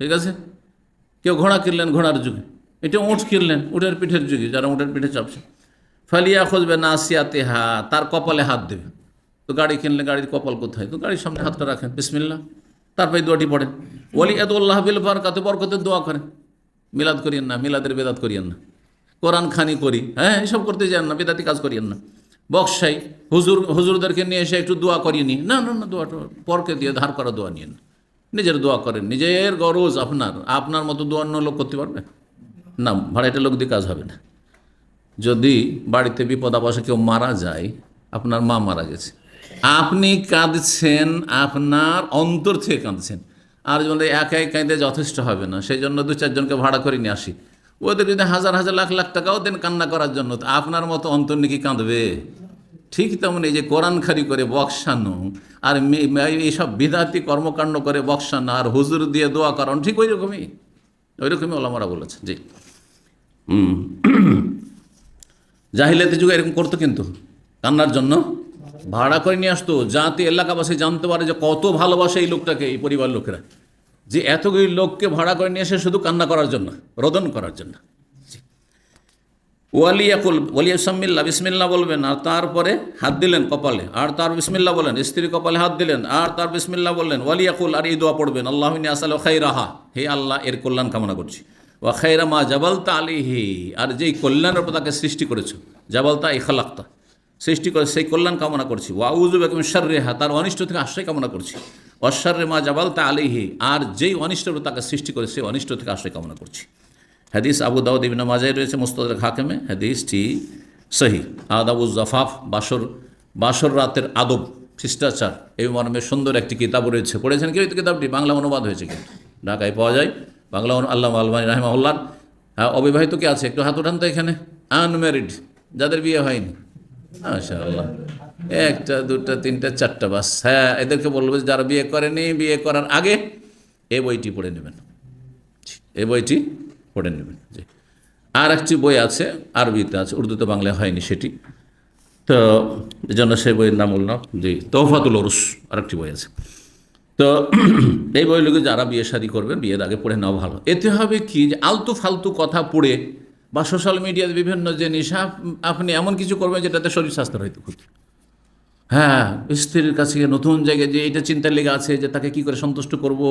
ঠিক আছে? কেউ ঘোড়া কিনলেন, ঘোড়ার যুগে। এটা উঁট কিনলেন, উটের পিঠের যুগে, যারা উটের পিঠে চাপছে। ফালিয়া খুঁজবে না আসিয়াতে হা তার কপালে হাত দেবে। তো গাড়ি কিনলে গাড়ির কপাল কোথায়? তো গাড়ির সামনে হাতটা রাখেন বিসমিল্লা তারপরে দোয়াটি পড়েন। ওলি এদুল্লাহ বিল বারকাতে বরকতের দোয়া করেন। মিলাদ করিয়েন না, মিলাদের বেদাত করিয়েন না। কোরআন খানি করি হ্যাঁ এসব করতে যান না, বেদাতি কাজ করিয়েন না। বক্সাই, হুজুর, হুজুরদেরকে নিয়ে এসে একটু দোয়া করিয়ে নি না না না, দোয়াটা পরকে দিয়ে ধার করা দোয়া নিয়েন নিজের দোয়া করেন। নিজের গরজ আপনার। আপনার মতো দোয়া অন্য লোক করতে পারবে? না ভাড়াইটা লোক দিয়ে কাজ হবে না। যদি বাড়িতে বিপদ আপসে কেউ মারা যায়, আপনার মা মারা গেছে। আপনি কাঁদছেন, আপনার অন্তর থেকে কাঁদছেন। আর যদি একাই কাঁদে যথেষ্ট হবে না সেই জন্য দু চারজনকে ভাড়া করে নিয়ে আসি। ওদের যদি হাজার হাজার, লাখ লাখ টাকাও দেন কান্না করার জন্য আপনার মতো অন্তর নাকি কাঁদবে? ঠিক তেমন এই যে কোরআন খারি করে বক্সানো আর এইসব বিদাতি কর্মকাণ্ড করে বক্সানো আর হুজুর দিয়ে দোয়া করানো, ঠিক ওই রকমই ওই রকমই ওলামারা বলেছে জি। জাহিলাতে যুগে এরকম করতো কিন্তু, কান্নার জন্য। ভাড়া করে নিয়ে আসতো যাতে এলাকাবাসী জানতে পারে যে কত ভালোবাসে এই লোকটাকে, এই পরিবার লোকেরা। যে এতগুলি লোককে ভাড়া করে নিয়ে এসে শুধু কান্না করার জন্য, রোদন করার জন্য। ওয়ালিয়াকুল ওয়ালিয়া সাম্মিল্লা বিসমিল্লা বলবেন, আর তারপরে হাত দিলেন কপালে, আর তার বিসমিল্লা বলেন, স্ত্রী কপালে হাত দিলেন, আর তার বিসমিল্লা বললেন, ওয়ালিয়াকুল, আর এই পড়বেন, আল্লাহ আসাল খাই রাহা হে আল্লাহ, এর কল্যাণ কামনা করছি। ওয়া খাইরা মা জাবালতা আলিহি আর যেই কল্যাণের উপর তাকে সৃষ্টি করেছ, জাবালতা এই খালাক্তা, সৃষ্টি করে, সেই কল্যাণ কামনা করছি। ওয়াউজু বেগম রেহা তার অনিষ্ট থেকে আশ্রয় কামনা করছি। অশ্বারে মা জাবালতা আলিহি আর যেই অনিষ্টের তাকে সৃষ্টি করে, সেই অনিষ্ট থেকে আশ্রয় কামনা করছি। হাদিস আবু দাউদ ইবিন মাজায় রয়েছে, মুস্তাদ হাকেমে। হাদিসটি সহি। আদাবু জাফাফ বাসর বাসর রাতের আদব, শিষ্টাচার। এই মর্মে সুন্দর একটি কিতাব রয়েছে। পড়েছেন কেউ এই কিতাবটি বাংলা অনুবাদ হয়েছে কিন্তু। ঢাকায় পাওয়া যায়। বাংলা আল্লাহ আলমানি রাহিমাহুল্লার হ্যাঁ অবিবাহিত কে আছে? একটু হাত উঠান তো এখানে। আনম্যারিড। যাদের বিয়ে হয়নি। আচ্ছা আল্লাহ একটা, দুটা, তিনটা, চারটা বাস। হ্যাঁ এদেরকে বলব যারা বিয়ে করেনি, বিয়ে করার আগে এ বইটি পড়ে নেবেন। এই বইটি পড়ে নেবেন, জি। আর একটি বই আছে, আরবিতে আছে, উর্দুতে বাংলায় হয়নি সেটি। তো জন্য সেই বইয়ের নাম বললাম জি তৌফাতুল ওরস, আরেকটি বই আছে। তো এই বই বইগুলোকে যারা বিয়ে শাদি করবেন, বিয়ের আগে পড়ে নেওয়া ভালো। এতে হবে কি যে আলতু ফালতু কথা পড়ে বা সোশ্যাল মিডিয়াতে বিভিন্ন জিনিস আপ- আপনি এমন কিছু করবেন যেটাতে শরীর স্বাস্থ্যের হয়তো ক্ষতি। হ্যাঁ স্ত্রীর কাছে নতুন জায়গায় যে এটা চিন্তা লেগে আছে যে তাকে কি করে সন্তুষ্ট করব,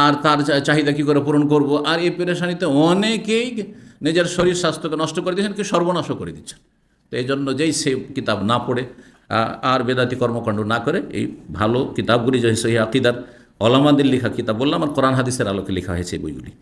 আর তার চাহিদা কি করে পূরণ করব, আর এই পেরেশানিতে অনেকেই নিজের শরীর স্বাস্থ্যকে নষ্ট করে দিচ্ছেন কি সর্বনাশও করে দিচ্ছেন তো এই জন্য যেই সে কিতাব না পড়ে আর বেদাতি কর্মকাণ্ড না করে, এই ভালো কিতাবগুলি যে সেই আকিদার অলামাদের লেখা কিতাব বললাম, আর কোরআন হাদিসের আলোকে লেখা হয়েছে বইগুলি।